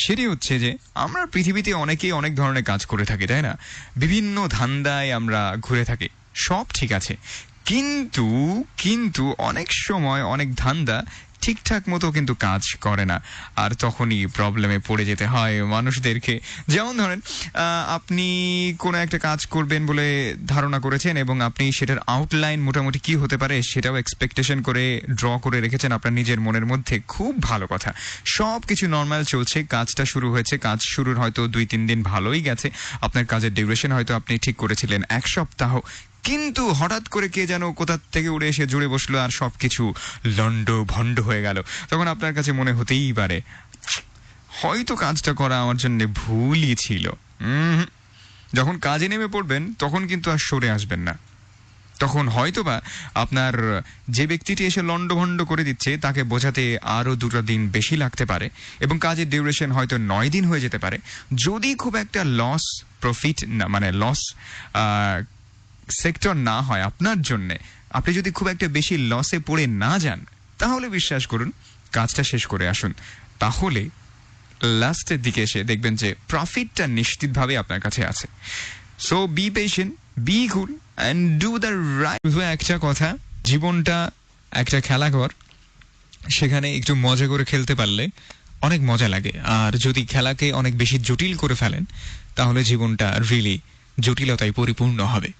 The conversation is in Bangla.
সেটি হচ্ছে যে, আমরা পৃথিবীতে অনেকেই অনেক ধরনের কাজ করে থাকি, তাই না? বিভিন্ন ধান্দায় আমরা ঘুরে থাকি, সব ঠিক আছে। কিন্তু কিন্তু অনেক সময় অনেক ধান্দা ঠিকঠাক মতো কিন্তু কাজ করে না। আর তখনই প্রবলেমে পড়ে যেতে হয় মানুষদেরকে। যেমন ধরেন আপনি কোনো একটা কাজ করবেন বলে ধারণা করেছেন এবং আপনি সেটার আউটলাইন মোটামুটি কি হতে পারে সেটাও এক্সপেকটেশন করে ড্র করে রেখেছেন আপনার নিজের মনের মধ্যে, খুব ভালো কথা। সব কিছু নর্মাল চলছে, কাজটা শুরু হয়েছে, কাজ শুরুর হয়তো দুই তিন দিন ভালোই গেছে। আপনার কাজের ডিউরেশন হয়তো আপনি ঠিক করেছিলেন, এক সপ্তাহ কিন্তু হঠাৎ করে কে যেন কোথা থেকে উড়ে এসে জুড়ে বসল আর সবকিছু লন্ড ভন্ড হয়ে গেল। তখন আপনার কাছে মনে হতেই পারে, হয়তো কাজটা করা আমার জন্য ভুলই ছিল। যখন কাজে নেমে পড়বেন, তখন কিন্তু আর সরে আসবেন না। তখন হয়তোবা আপনার যে ব্যক্তিটি এসে লন্ডভন্ড করে দিচ্ছে, তাকে বোঝাতে আরও দুটো দিন বেশি লাগতে পারে এবং কাজের ডিউরেশন হয়তো নয় দিন হয়ে যেতে পারে। যদি খুব একটা লস প্রফিট না মানে লস সেক্টর না হয় আপনার জন্যে, আপনি যদি খুব একটা বেশি লসে পড়ে না যান, তাহলে বিশ্বাস করুন, কাজটা শেষ করে আসুন। তাহলে লাস্টের দিকে এসে দেখবেন যে প্রফিটটা নিশ্চিতভাবে আপনার কাছে আছে। So be patient be cool and do the right একটা কথা, জীবনটা একটা খেলাঘর সেখানে একটু মজা করে খেলতে পারলে অনেক মজা লাগে। আর যদি খেলাকে অনেক বেশি জটিল করে ফেলেন, তাহলে জীবনটা রিলি জটিলতায় পরিপূর্ণ হবে।